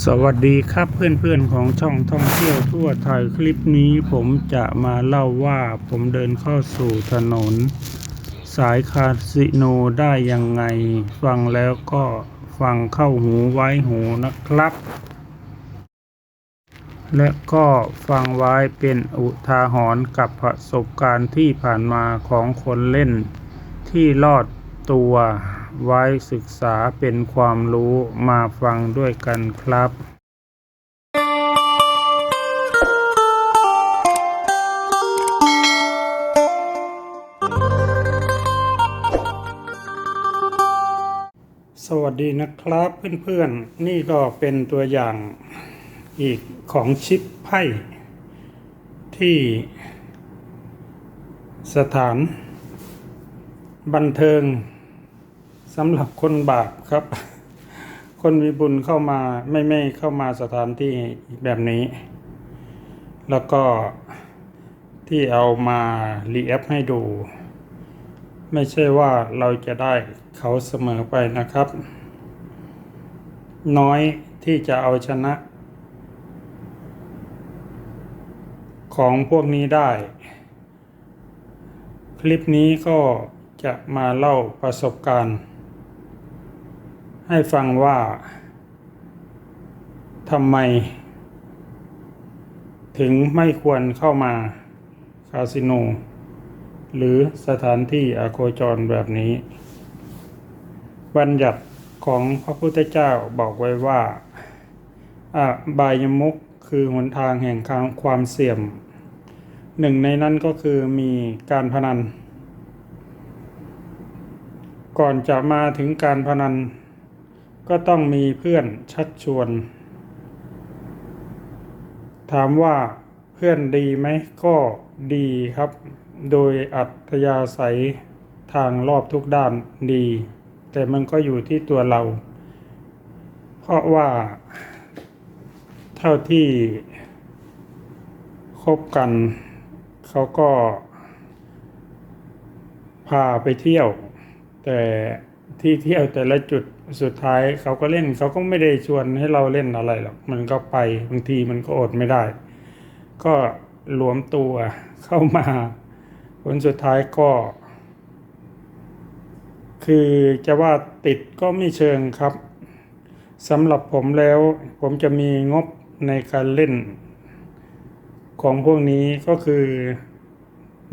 สวัสดีครับเพื่อนๆของช่องท่องเที่ยวทั่วไทยคลิปนี้ผมจะมาเล่าว่าผมเดินเข้าสู่ถนน สายคาสิโนได้ยังไง ฟังแล้วก็ฟังเข้าหูไว้หูนะครับ และก็ฟังไว้เป็นอุทาหรณ์กับประสบการณ์ที่ผ่านมาของคนเล่นที่รอดตัว ไว้ศึกษาเป็นความรู้มาฟังด้วยกันครับสวัสดีนะครับเพื่อนๆ นี่ก็เป็นตัวอย่างอีกของชิปไพ่ที่สถานบันเทิง สำหรับคนบาปครับ คนมีบุญเข้ามาไม่ไม่เข้ามาสถานที่แบบนี้ แล้วก็ที่เอามารีแอปให้ดู ไม่ใช่ว่าเราจะได้เขาเสมอไปนะครับ น้อยที่จะเอาชนะ ของพวกนี้ได้ คลิปนี้ก็จะมาเล่าประสบการณ์ ให้ฟังว่าทำไม ถึงไม่ควรเข้ามาคาสิโน หรือสถานที่อโคจรแบบนี้ บัญญัติของพระพุทธเจ้าบอกไว้ว่าอบายมุกคือหนทางแห่งความเสี่ยม หนึ่งในนั้นก็คือมีการพนัน ก่อนจะมาถึงการพนัน ก็ต้องมีเพื่อนชักชวน ถามว่าเพื่อนดีไหมก็ดีครับ โดยอัธยาศัยทางรอบทุกด้านดี แต่มันก็อยู่ที่ตัวเรา เพราะว่า เท่าที่คบกัน เขาก็พาไปเที่ยว แต่ ที่เที่ยวแต่ละจุดสุดท้ายเขาก็เล่นเขาก็ไม่ได้ชวนให้เราเล่นอะไรหรอกมันก็ไปบางทีมันก็อดไม่ได้ ก็หลวมตัวเข้ามาผลสุดท้ายก็ คือจะว่าติดก็ไม่เชิงครับสำหรับผมแล้ว ผมจะมีงบในการเล่น ของพวกนี้ก็คือ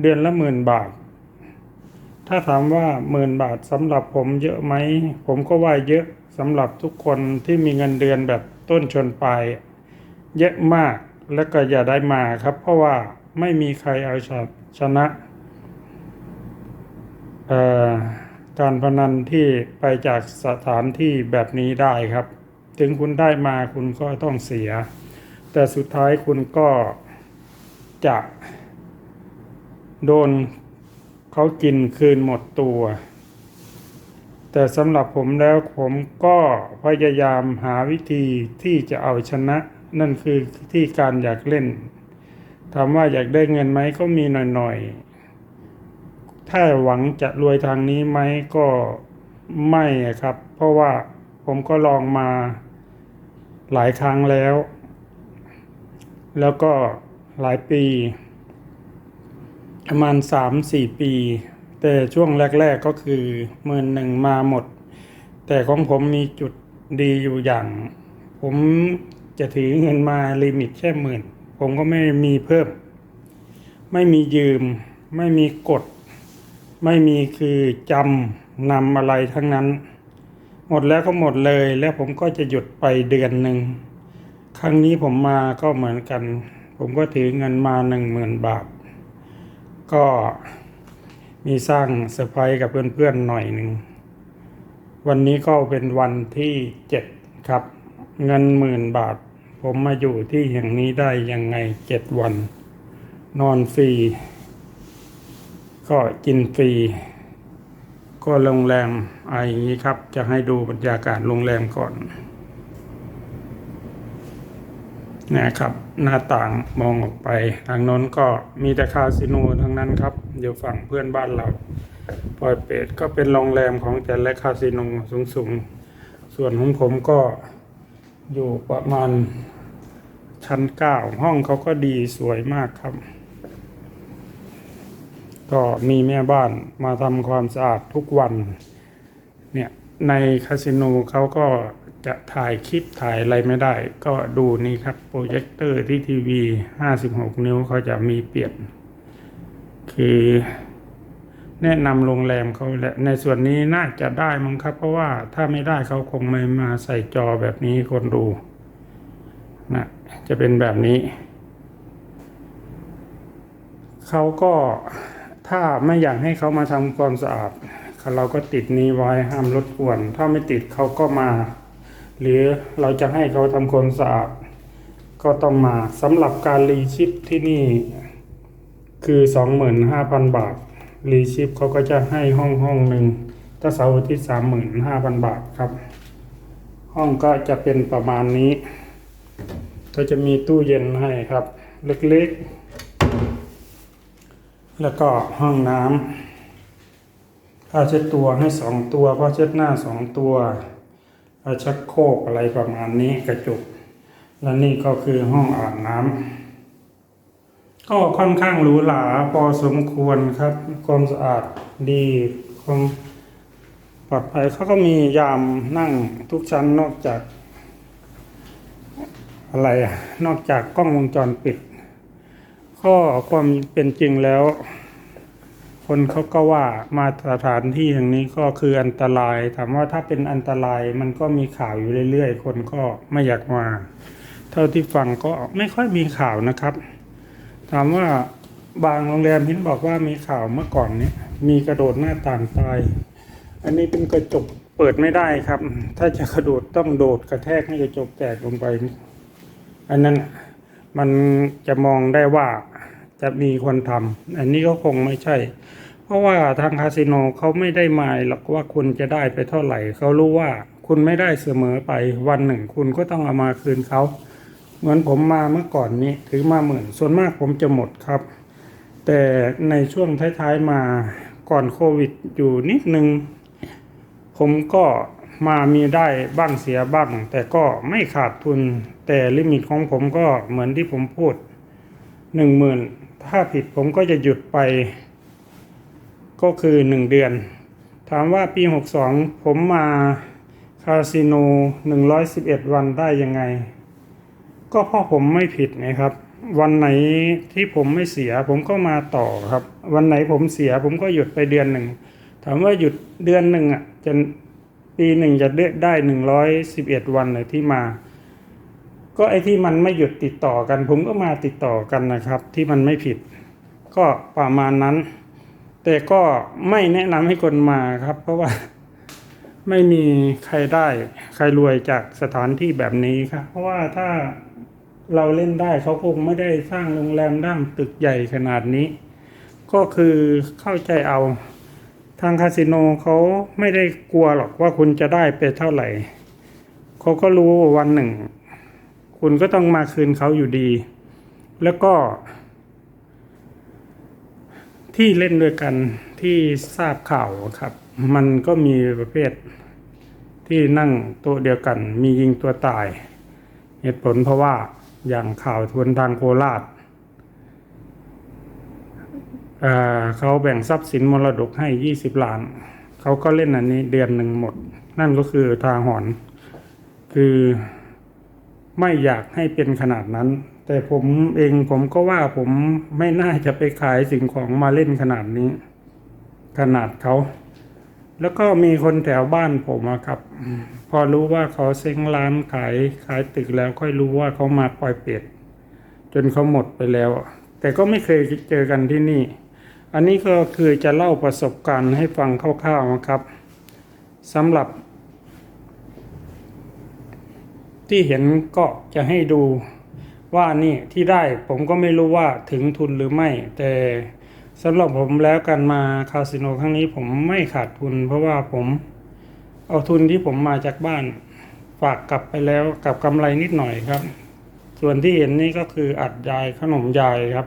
เดือนละหมื่นบาท ถ้าถามว่าหมื่นบาทสำหรับผมเยอะไหม ผมก็ว่าเยอะสำหรับทุกคนที่มีเงินเดือนแบบต้นชนปลายเยอะมากแล้วก็อย่าได้มาครับ เพราะว่าไม่มีใครเอาชนะการพนันที่ไปจากสถานที่แบบนี้ได้ครับ ถึงคุณได้มาคุณก็ต้องเสีย แต่สุดท้ายคุณก็จะโดน เขากินคืนหมดตัว แต่สำหรับผมแล้วผมก็พยายามหาวิธีที่จะเอาชนะ นั่นคือที่การอยากเล่นถามว่าอยากได้เงินไหมก็มีหน่อยๆ ถ้าหวังจะรวยทางนี้ไหมก็ไม่ครับ เพราะว่าผมก็ลองมาหลายครั้งแล้ว แล้วก็หลายปี ประมาณสามสี่ปี แต่ช่วงแรก ๆก็คือหมื่นหนึ่งมาหมด แต่ของผมมีจุดดีอยู่อย่าง ผมจะถือเงินมาลิมิตแค่หมื่น ผมก็ไม่มีเพิ่ม ไม่มียืม ไม่มีกดไม่มีคือจำนำอะไรทั้งนั้น หมดแล้วก็หมดเลย แล้วผมก็จะหยุดไปเดือนหนึ่ง ครั้งนี้ผมมาก็เหมือนกัน ผมก็ถือเงินมาหนึ่งหมื่นบาท ก็มีสร้างเซอร์ไพรส์กับเพื่อนๆหน่อยหนึ่ง วันนี้ก็เป็นวันที่เจ็ดครับ เงินหมื่นบาท ผมมาอยู่ที่แห่งนี้ได้ยังไงเจ็ดวัน นอนฟรีก็กินฟรี ก็โรงแรมอะไรอย่างนี้ครับ จะให้ดูบรรยากาศโรงแรมก่อนนะครับ หน้าต่างมองออกไปทางโน้นก็มีแต่คาสิโนทั้งนั้นครับอยู่ฝั่งเพื่อนบ้านเราปอยเป็ดก็เป็นโรงแรมของแต่ละคาสิโนสูงๆ ส่วนของผมก็อยู่ประมาณชั้นเก้าห้องเขาก็ดีสวยมากครับ ก็มีแม่บ้านมาทำความสะอาดทุกวัน เนี่ยในคาสิโนเขาก็ จะถ่ายคลิปถ่ายอะไรไม่ได้ ก็ดูนี่ครับโปรเจคเตอร์ที่ทีวี 56 นิ้วเขาจะมีเปลี่ยน คือแนะนำโรงแรมเขาแหละในส่วนนี้น่าจะได้มั้งครับ เพราะว่าถ้าไม่ได้เขาคงไม่มาใส่จอแบบนี้คนดูนะจะเป็นแบบนี้เขาก็ถ้าไม่อยากให้เขามาทำความสะอาดเราก็ติดนี้ไว้ห้ามรบกวน ถ้าไม่ติดเขาก็มา หรือเราจะให้เขาทำความสะอาด ก็ต้องมาสำหรับการรีชิปที่นี่คือ 25,000 บาท รีชิปเขาก็จะให้ห้องห้องหนึ่งถ้าเสาร์อาทิตย์35,000 บาทครับ ห้องก็จะเป็นประมาณนี้ก็จะมีตู้เย็นให้ครับ เล็กๆ แล้วก็ห้องน้ำผ้าเช็ดตัวให้สองตัวผ้าเช็ดหน้าสองตัว ชักโครกอะไรประมาณนี้กระจุก และนี่ก็คือห้องอาบน้ำก็ค่อนข้างหรูหราพอสมควรครับ ความสะอาดดีความปลอดภัยเขาก็มียามนั่งทุกชั้นนอกจาก อะไรอะนอกจากกล้องวงจรปิด ข้อความเป็นจริงแล้ว คนเขาก็ว่ามาสถานที่อย่างนี้ก็คืออันตราย ถามว่าถ้าเป็นอันตรายมันก็มีข่าวอยู่เรื่อยๆ คนก็ไม่อยากมา เท่าที่ฟังก็ไม่ค่อยมีข่าวนะครับ ถามว่าบางโรงแรมเห็นบอกว่ามีข่าวเมื่อก่อนนี้มีกระโดดหน้าต่างตาย อันนี้เป็นกระจกเปิดไม่ได้ครับ ถ้าจะกระโดดต้องโดดกระแทกให้กระจกแตกลงไป อันนั้นมันจะมองได้ว่า จะมีคนทำอันนี้ก็คงไม่ใช่ เพราะว่าทางคาสิโนเขาไม่ได้หมายหรอกว่าคุณจะได้ไปเท่าไหร่เขารู้ว่าคุณไม่ได้เสมอไปวันหนึ่งคุณก็ต้องเอามาคืนเขาเหมือนผมมาเมื่อก่อนนี้ถือมาหมื่น ส่วนมากผมจะหมดครับ แต่ในช่วงท้ายๆมาก่อนโควิดอยู่นิดนึง ผมก็มามีได้บ้างเสียบ้าง แต่ก็ไม่ขาดทุนแต่ลิมิตของผมก็เหมือนที่ผมพูดหนึ่งหมื่น ถ้าผิดผมก็จะหยุดไป ก็คือหนึ่งเดือน ถามว่าปีหกสองผมมาคาสิโนหนึ่งร้อยสิบเอ็ดวันได้ยังไง ก็เพราะผมไม่ผิดนะครับ วันไหนที่ผมไม่เสียผมก็มาต่อครับ วันไหนผมเสียผมก็หยุดไปเดือนหนึ่ง ถามว่าหยุดเดือนหนึ่งอะจะปีหนึ่งจะได้หนึ่งร้อยสิบเอ็ดวันเลยที่มา ก็ไอ้ที่มันไม่หยุดติดต่อกัน ผมก็มาติดต่อกันนะครับ ที่มันไม่ผิด ก็ประมาณนั้น แต่ก็ไม่แนะนำให้คนมาครับ เพราะว่าไม่มีใครได้ ใครรวยจากสถานที่แบบนี้ครับ เพราะว่าถ้าเราเล่นได้เขาคงไม่ได้สร้างโรงแรมด้ามตึกใหญ่ขนาดนี้ ก็คือเข้าใจเอาทางคาสิโนเขาไม่ได้กลัวหรอกว่าคุณจะได้ไปเท่าไหร่เขาก็รู้ว่าวันหนึ่ง คุณก็ต้องมาคืนเขาอยู่ดี แล้วก็ ที่เล่นด้วยกันที่ทราบข่าวครับ มันก็มีประเภทที่นั่งโต๊ะเดียวกัน มียิงตัวตาย เหตุผลเพราะว่าอย่างข่าวทวนทางโคราชเเขาแบ่งทรัพย์สินมรดกให้ยี่สิบล้าน เขาก็เล่นอันนี้เดือนหนึ่งหมด นั่นก็คือทาหอนคือ ไม่อยากให้เป็นขนาดนั้น แต่ผมเองผมก็ว่าผมไม่น่าจะไปขายสิ่งของมาเล่นขนาดนี้ ขนาดเขาแล้วก็มีคนแถวบ้านผมอะครับ พอรู้ว่าเขาเซ้งร้านขายขายตึกแล้วค่อยรู้ว่าเขามาปล่อยเป็ด จนเขาหมดไปแล้ว แต่ก็ไม่เคยเจอกันที่นี่ อันนี้ก็คือจะเล่าประสบการณ์ให้ฟังคร่าวๆนะครับสำหรับ ที่เห็นก็จะให้ดูว่านี่ที่ได้ผมก็ไม่รู้ว่าถึงทุนหรือไม่ แต่สำหรับผมแล้วกันมาคาสิโนครั้งนี้ผมไม่ขาดทุน เพราะว่าผมเอาทุนที่ผมมาจากบ้านฝากกลับไปแล้วกับกำไรนิดหน่อยครับ ส่วนที่เห็นนี่ก็คืออัดยายขนมยายครับ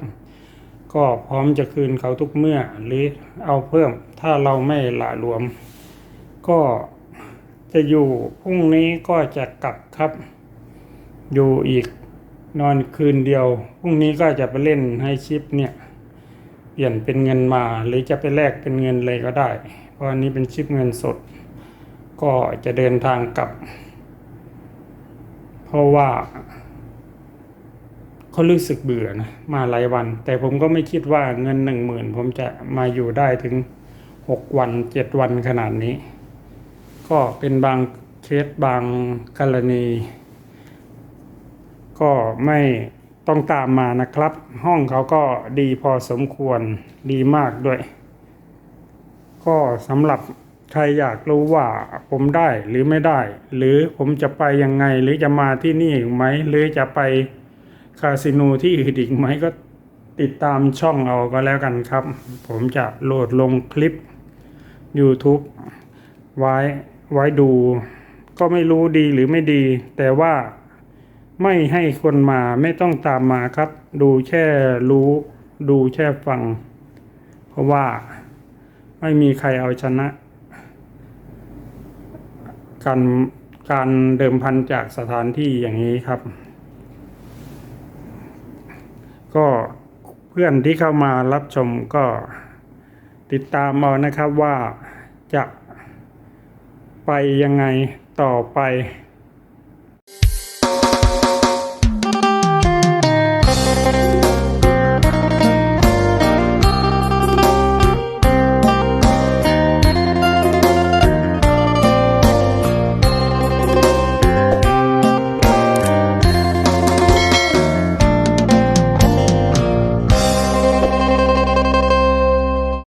ก็พร้อมจะคืนเขาทุกเมื่อหรือเอาเพิ่มถ้าเราไม่ละรวม ก็ จะอยู่พรุ่งนี้ก็จะกลับครับ อยู่อีกนอนคืนเดียวพรุ่งนี้ก็จะไปเล่นให้ชิปเนี่ย เปลี่ยนเป็นเงินมาหรือจะไปแลกเป็นเงินเลยก็ได้ เพราะอันนี้เป็นชิปเงินสด ก็จะเดินทางกลับ เพราะว่าเขารู้สึกเบื่อนะมาหลายวัน แต่ผมก็ไม่คิดว่าเงินหนึ่งหมื่นผมจะมาอยู่ได้ถึงหกวันเจ็ดวันขนาดนี้ ก็เป็นบางเคสบางกรณี ก็ไม่ต้องตามมานะครับ ห้องเขาก็ดีพอสมควรดีมากด้วย ก็สำหรับใครอยากรู้ว่าผมได้หรือไม่ได้ หรือผมจะไปยังไงหรือจะมาที่นี่อีกไหม หรือจะไปคาสิโนที่อื่นอีกไหมก็ติดตามช่องเอาก็แล้วกันครับ ผมจะโหลดลงคลิป YouTube ไว้ ไว้ดู ก็ไม่รู้ดีหรือไม่ดี แต่ว่าไม่ให้คนมาไม่ต้องตามมาครับ ดูแค่รู้ ดูแค่ฟัง เพราะว่าไม่มีใครเอาชนะ การการเดิมพันจากสถานที่อย่างนี้ครับ ก็เพื่อนที่เข้ามารับชมก็ติดตามเอานะครับว่าจะ ไปยังไงต่อไป